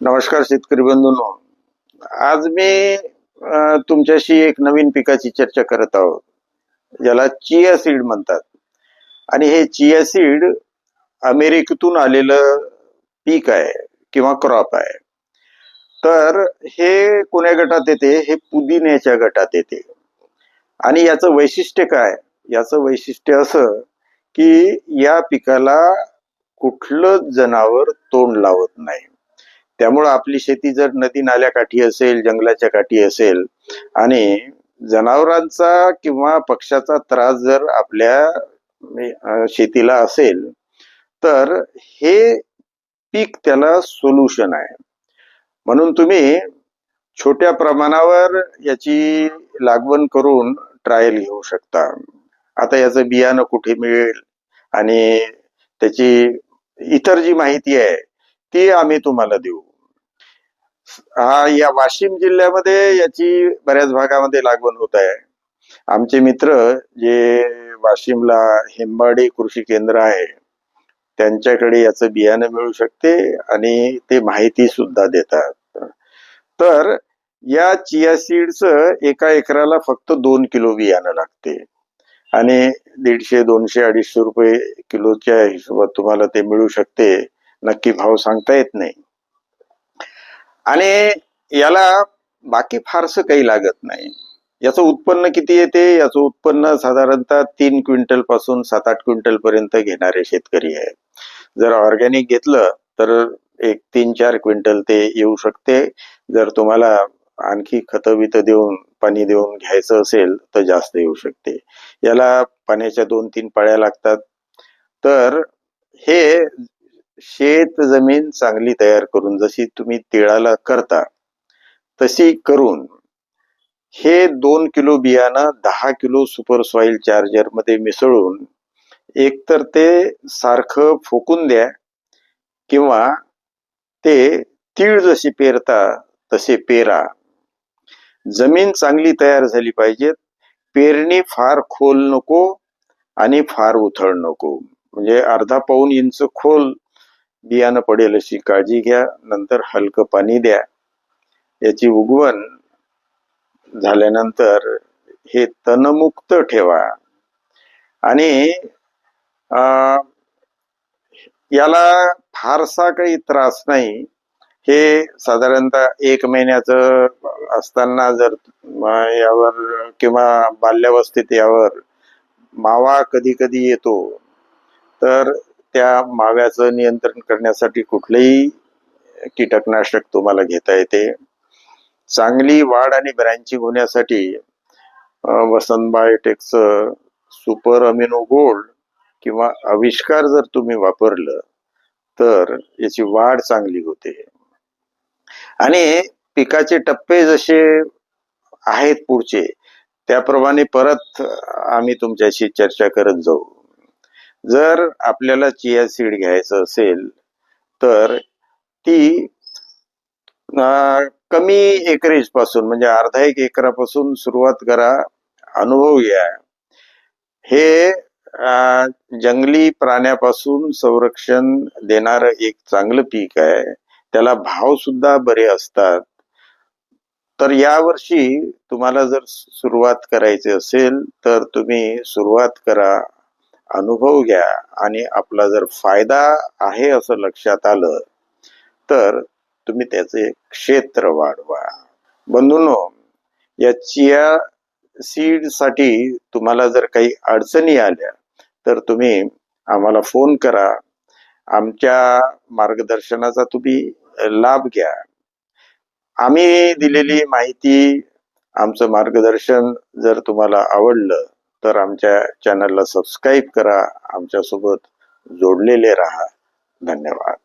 नमस्कार शेतकरी बंधूंनो. आज मी तुमच्याशी एक नवीन पिकाची चर्चा करत आहोत. ज्याला चिया सीड म्हणतात. आणि हे चिया सीड अमेरिकेतून आलेलं पीक आहे किंवा क्रॉप आहे. तर हे कोण्या गटात येते? हे पुदिन्याच्या गटात येते. आणि याचं वैशिष्ट्य काय? याचं वैशिष्ट्य असं की या पिकाला कुठलं जनावर तोंड लावत नाही. त्यामुळं आपली शेती जर नदी नाल्या काठी असेल जंगलाच्या काठी असेल आणि जनावरांचा किंवा पक्षाचा त्रास जर आपल्या शेतीला असेल तर हे पीक त्याला सोल्युशन आहे. म्हणून तुम्ही छोट्या प्रमाणावर याची लागवण करून ट्रायल घेऊ शकता. आता याचं बियाणं कुठे मिळेल आणि त्याची इतर जी माहिती आहे ती आम्ही तुम्हाला देऊ. हा या वाशिम जिल्ह्यामध्ये याची बऱ्याच भागामध्ये लागवण होत आहे. आमचे मित्र जे वाशिमला हेंबाडे कृषी केंद्र आहे त्यांच्याकडे याचं बियाणं मिळू शकते आणि ते माहिती सुद्धा देतात. तर या चिया सीडचं एका एकराला फक्त दोन किलो बियाणं लागते आणि दीडशे दोनशे अडीचशे रुपये किलोच्या हिशोबात तुम्हाला ते मिळू शकते. नक्की भाव सांगता येत नाही. आणि याला बाकी फारसं काही लागत नाही. याचं उत्पन्न किती येते? याचं उत्पन्न साधारणतः तीन क्विंटलपासून सात आठ क्विंटल पर्यंत घेणारे शेतकरी आहेत. जर ऑर्गॅनिक घेतलं तर एक तीन चार क्विंटल ते येऊ शकते. जर तुम्हाला आणखी खतं बितं देऊन पाणी देऊन घ्यायचं असेल तर जास्त येऊ शकते. याला पाण्याच्या दोन तीन पाळ्या लागतात. तर हे शेत जमीन चांगली तयार करून जशी तुम्ही तिळाला करता तशी करून हे दोन किलो बियाणं दहा किलो सुपर सॉइल चार्जरमध्ये मिसळून एकतर ते सारखं फोकून द्या किंवा ते तीळ जशी पेरता तसे पेरा. जमीन चांगली तयार झाली पाहिजे. पेरणी फार खोल नको आणि फार उथळ नको. म्हणजे अर्धा पाऊन इंच खोल बियाणं पडेल अशी काळजी घ्या नंतर हलकं पाणी द्या. याची उगवण झाल्यानंतर हे तणमुक्त ठेवा. आणि अं, याला फारसा काही त्रास नाही. हे साधारणतः एक महिन्याचं असताना जर यावर किंवा बाल्यावस्थेत यावर मावा कधी कधी येतो. तर त्या माव्याचं नियंत्रण करण्यासाठी कुठलंही कीटकनाशक तुम्हाला घेता येते. चांगली वाढ आणि ब्रँचिंग होण्यासाठी वसंत बायोटेकचं सुपर अमिनो गोल्ड किंवा आविष्कार जर तुम्ही वापरलं तर याची वाढ चांगली होते. आणि पिकाचे टप्पे जसे आहेत पुढचे त्याप्रमाणे परत आम्ही तुमच्याशी चर्चा करत जाऊ. जर आपल्याला चिया सीड घ्यायचं असेल तर ती कमी एकरेजपासून म्हणजे अर्धा एक एकरापासून सुरुवात करा अनुभव घ्या. हे जंगली प्राण्यापासून संरक्षण देणारं एक चांगलं पीक आहे. त्याला भाव सुद्धा बरे असतात. तर यावर्षी तुम्हाला जर सुरुवात करायची असेल तर तुम्ही सुरुवात करा. अनुभव घ्या आणि आपला जर फायदा आहे असं लक्षात आलं तर तुम्ही त्याचे क्षेत्र वाढवा. बंधूनो या चिया सीडसाठी तुम्हाला जर काही अडचणी आल्या तर तुम्ही आम्हाला फोन करा. आमच्या मार्गदर्शनाचा तुम्ही लाभ घ्या. आम्ही दिलेली माहिती आमचं मार्गदर्शन जर तुम्हाला आवडलं तर आमच्या चॅनलला सबस्क्राईब करा. आमच्यासोबत जोडलेले राहा. धन्यवाद.